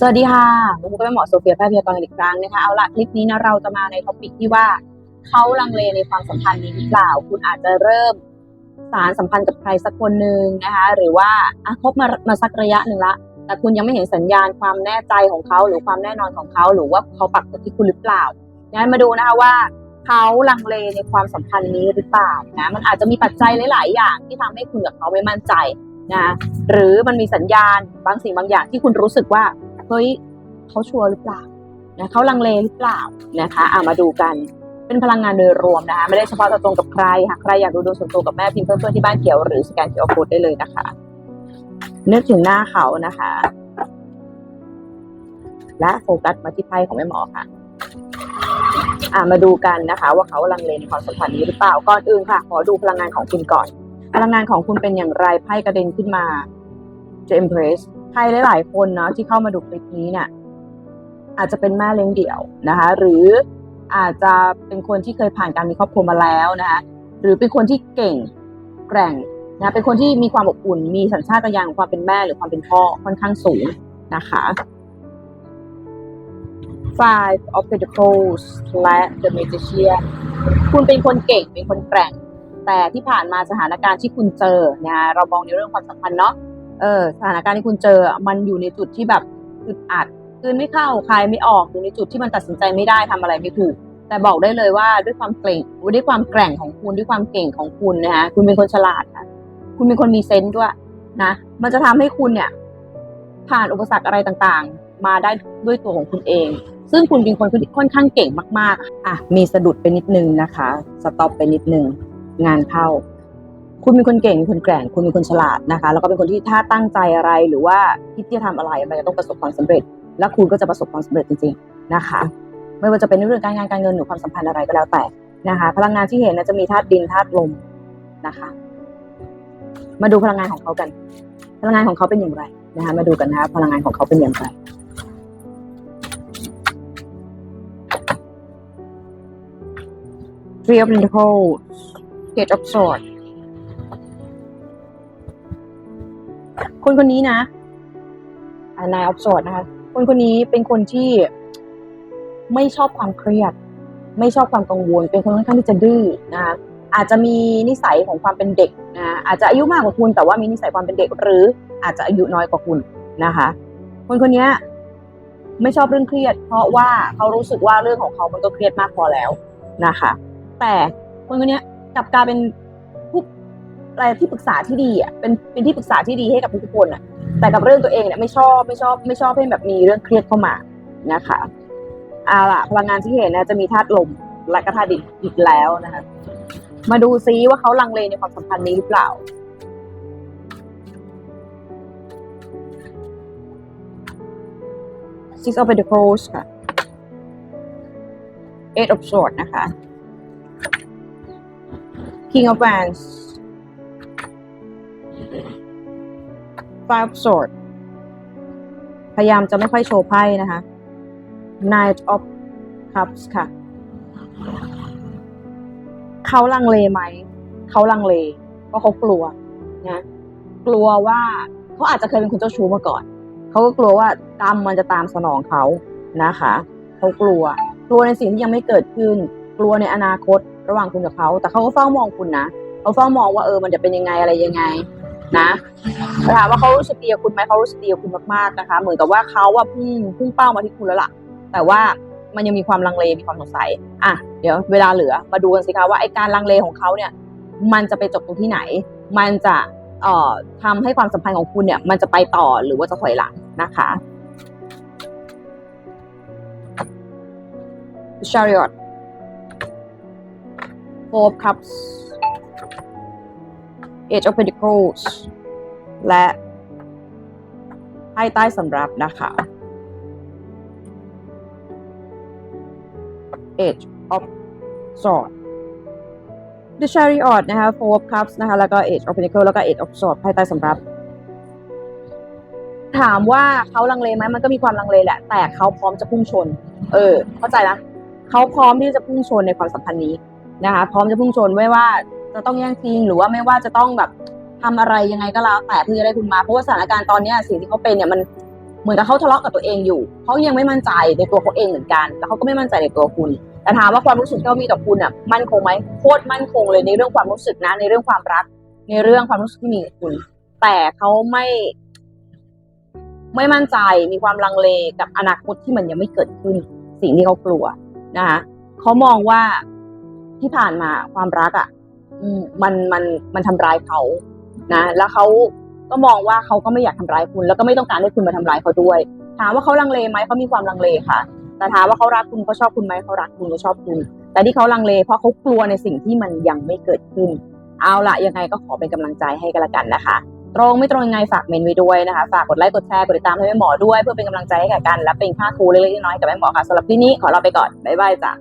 สวัสดีค่ะผมก็เป็นหมอโซเฟียแพทย์พยากรณ์อีกครั้งนะคะเอาละคลิปนี้นะเราจะมาในท็อปิกที่ว่าเขาลังเลในความสัมพันธ์นี้หรือเปล่า คุณอาจจะเริ่มสารสัมพันธ์กับใครสักคนหนึ่งนะคะ หรือว่าอะคบมามาสักระยะหนึ่งละ แต่คุณยังไม่เห็นสัญญาณความแน่ใจของเขา หรือความแน่นอนของเขา หรือว่าเขาปักตัวที่คุณหรือเปล่างั้นมาดูนะคะว่าเขาลังเลในความสัมพันธ์นี้หรือเปล่านะมันอาจจะมีปัจจัยหลาย ๆ อย่างที่ทำให้คุณกับเขาไม่มั่นใจนะหรือมันมีสัญญาณบางสิ่งบางอย่างที่คุณรู้สึกว่า เฮ้ยเขาชัวร์หรือเปล่านะเขาลังเลหรือเปล่านะคะเอะมาดูกันเป็นพลังงานโดยรวมนะคะไม่ได้เฉพาะเจาะจงกับใครหากใครอยากดูดวงส่วนตัวกับแม่พิมพ์เพื่อนๆที่บ้านเขียวหรือสแกนเขียวโคดได้เลยนะคะนึกถึงหน้าเขานะคะ และโฟกัสมาที่ไพ่ของแม่หมอค่ะอะมาดูกันนะคะ ว่าเขาลังเลในความสัมพันธ์นี้หรือเปล่าก่อนอื่นค่ะ ขอดูพลังงานของคุณก่อน พลังงานของคุณเป็นอย่างไรไพ่กระเด็นขึ้นมาจะ impress ครหลาย ๆ คนเนาะที่เข้ามาดูคลิปนี้เนี่ยอาจจะเป็นแม่เลี้ยงเดี่ยวนะคะ หรืออาจจะเป็นคนที่เคยผ่านการมีครอบครัวมาแล้วนะคะหรือเป็นคนที่เก่งแกร่งนะเป็นคนที่มีความอบอุ่น มีสัญชาตญาณของความเป็นแม่หรือความเป็นพ่อค่อนข้างสูงนะคะ Five of Pentacles และ The Magician คุณเป็นคนเก่งเป็นคนแกร่ง แต่ที่ผ่านมาสถานการณ์ที่คุณเจอนะะเรามองในเรื่องความสัมพันธ์เนาะ เออสถานการณ์ที่คุณเจอมันอยู่ในจุดที่แบบอึดอัดคืนไม่เข้าคายไม่ออกอยู่ในจุดที่มันตัดสินใจไม่ได้ทำอะไรไม่ถูก แต่บอกได้เลยว่าด้วยความเก่งด้วยความแกร่งของคุณด้วยความเก่งของคุณนะคะคุณเป็นคนฉลาดค่ะคุณเป็นคนมีเซนส์ด้วยนะมันจะทำให้คุณเนี่ย ผ่านอุปสรรคอะไรต่างๆ มาได้ด้วยตัวของคุณเอง ซึ่งคุณเป็นคนค่อนข้างเก่งมากๆอะมีสะดุดไปนิดนึงนะคะ สต็อปไปนิดนึงงานเข้า คุณเป็นคนเก่งคนแกร่ง คุณเป็นคนฉลาดนะคะ แล้วก็เป็นคนที่ถ้าตั้งใจอะไรหรือว่าคิดที่จะทำอะไรมันจะต้องประสบความสำเร็จ และคุณก็จะประสบความสำเร็จจริงๆนะคะ ไม่ว่าจะเป็นเรื่องการงานการเงินหรือความสัมพันธ์อะไรก็แล้วแต่นะคะ พลังงานที่เห็นนะจะมีธาตุดินธาตุลมนะคะ มาดูพลังงานของเขากัน พลังงานของเขาเป็นอย่างไรนะคะ มาดูกันนะคะพลังงานของเขาเป็นอย่างไร Three of Pentacles Page of Swords คนคนนี้นะนายออฟสอดนะคะ คนคนนี้เป็นคนที่ไม่ชอบความเครียด ไม่ชอบความกังวล เป็นคนค่อนข้างที่จะดื้อนะคะอาจจะมีนิสัยของความเป็นเด็กนะอาจจะอายุมากกว่าคุณ แต่ว่ามีนิสัยความเป็นเด็ก หรืออาจจะอายุน้อยกว่าคุณนะคะ คนคนนี้ไม่ชอบเรื่องเครียด เพราะว่าเขารู้สึกว่าเรื่องของเขามันก็เครียดมากพอแล้วนะคะ แต่คนคนนี้กลับกลายเป็น อะไรที่ปรึกษาที่ดีอะเป็นเป็นที่ปรึกษาที่ดีให้กับทุกๆคนอะ แต่กับเรื่องตัวเองเนี่ยไม่ชอบไม่ชอบไม่ชอบให้แบบมีเรื่องเครียดเข้ามานะคะเอาล่ะพลังงานที่เห็นนะจะมีธาตุลมและก็ธาตุดินอีกแล้วนะคะมาดูซิว่าเขาลังเลในความสัมพันธ์นี้หรือเปล่า Six of Pentacles ค่ะ Eight of Swords นะคะ King of Wands Five Sword พยายามจะไม่ค่อยโชว์ไพ่นะคะ Knight of Cups ค่ะ เขาลังเลไหม เขาลังเล เพราะเขากลัวนะ กลัวว่าเขาอาจจะเคยเป็นคนเจ้าชู้มาก่อน เขาก็กลัวว่ากรรมมันจะตามสนองเขานะคะ เขากลัว กลัวในสิ่งที่ยังไม่เกิดขึ้น กลัวในอนาคตระหว่างคุณกับเขา แต่เขาก็เฝ้ามองคุณนะ เขาเฝ้ามองว่าเออ มันจะเป็นยังไงอะไรยังไง นะถามว่าเขารู้สึกดีกับคุณไหมเขารู้สึกดีกับคุณมากๆนะคะ เหมือนกับว่าเขาว่าพุ่งพุ่งเป้ามาที่คุณแล้วล่ะ แต่ว่ามันยังมีความลังเลมีความสงสัยอะเดี๋ยวเวลาเหลือมาดูกันสิคะว่าไอการลังเลของเขาเนี่ย มันจะไปจบตรงที่ไหน มันจะเอ่อทำให้ความสัมพันธ์ของคุณเนี่ย มันจะไปต่อหรือว่าจะถอยหลังนะคะ Chariot Four of Cups Age of Pentacles และไพ่ใต้สำรับนะคะ Age of Swords The Chariot นะคะ Four of Cups นะคะ แล้วก็ Age of Pentacles แล้วก็ Age of Swords ไพ่ใต้สำรับ ถามว่าเขาลังเลไหมมันก็มีความลังเลแหละ แต่เขาพร้อมจะพุ่งชน เออ เข้าใจนะเขาพร้อมที่จะพุ่งชนในความสัมพันธ์นี้นะคะ พร้อมจะพุ่งชนไม่ว่า จะต้องแย่งชิงหรือว่าไม่ว่าจะต้องแบบทำอะไรยังไงก็แล้วแต่เพื่อจะได้คุณมาเพราะว่าสถานการณ์ตอนเนี้ยสิ่งที่เขาเป็นเนี่ยมันเหมือนกับเขาทะเลาะกับตัวเองอยู่เขายังไม่มั่นใจในตัวเขาเองเหมือนกัน แล้วเขาก็ไม่มั่นใจในตัวคุณแต่ถามว่าความรู้สึกที่เขามีต่อคุณอะมั่นคงไหมโคตรมั่นคงเลยในเรื่องความรู้สึกนะ ในเรื่องความรัก ในเรื่องความรู้สึกที่มีกับคุณ แต่เขาไม่ ไม่มั่นใจมีความลังเลกับอนาคตที่มันยังไม่เกิดขึ้น สิ่งที่เขากลัวนะคะเขามองว่าที่ผ่านมาความรักอะ มันมันมันทำร้ายเขานะแล้วเขาก็มองว่าเขาก็ไม่อยากทำร้ายคุณ แล้วก็ไม่ต้องการให้คุณมาทำร้ายเขาด้วย ถามว่าเขาลังเลไหมเขามีความลังเลค่ะ แต่ถามว่าเขารักคุณเขาชอบคุณไหมเขารักคุณเขาชอบคุณ แต่ที่เขาลังเล เพราะเขากลัวในสิ่งที่มันยังไม่เกิดขึ้น เอาละยังไงก็ขอเป็นกำลังใจให้กันละกันนะคะ ตรงไม่ตรงยังไงฝากเมนไว้ด้วยนะคะ ฝากกดไลค์กดแชร์กดติดตามให้แม่หมอด้วยเพื่อเป็นกำลังใจให้กับกันและเป็นค่าครูเล็กๆน้อยๆกับแม่หมอค่ะสำหรับที่นี้ขอลาไปก่อนบ๊ายบายจ้ะ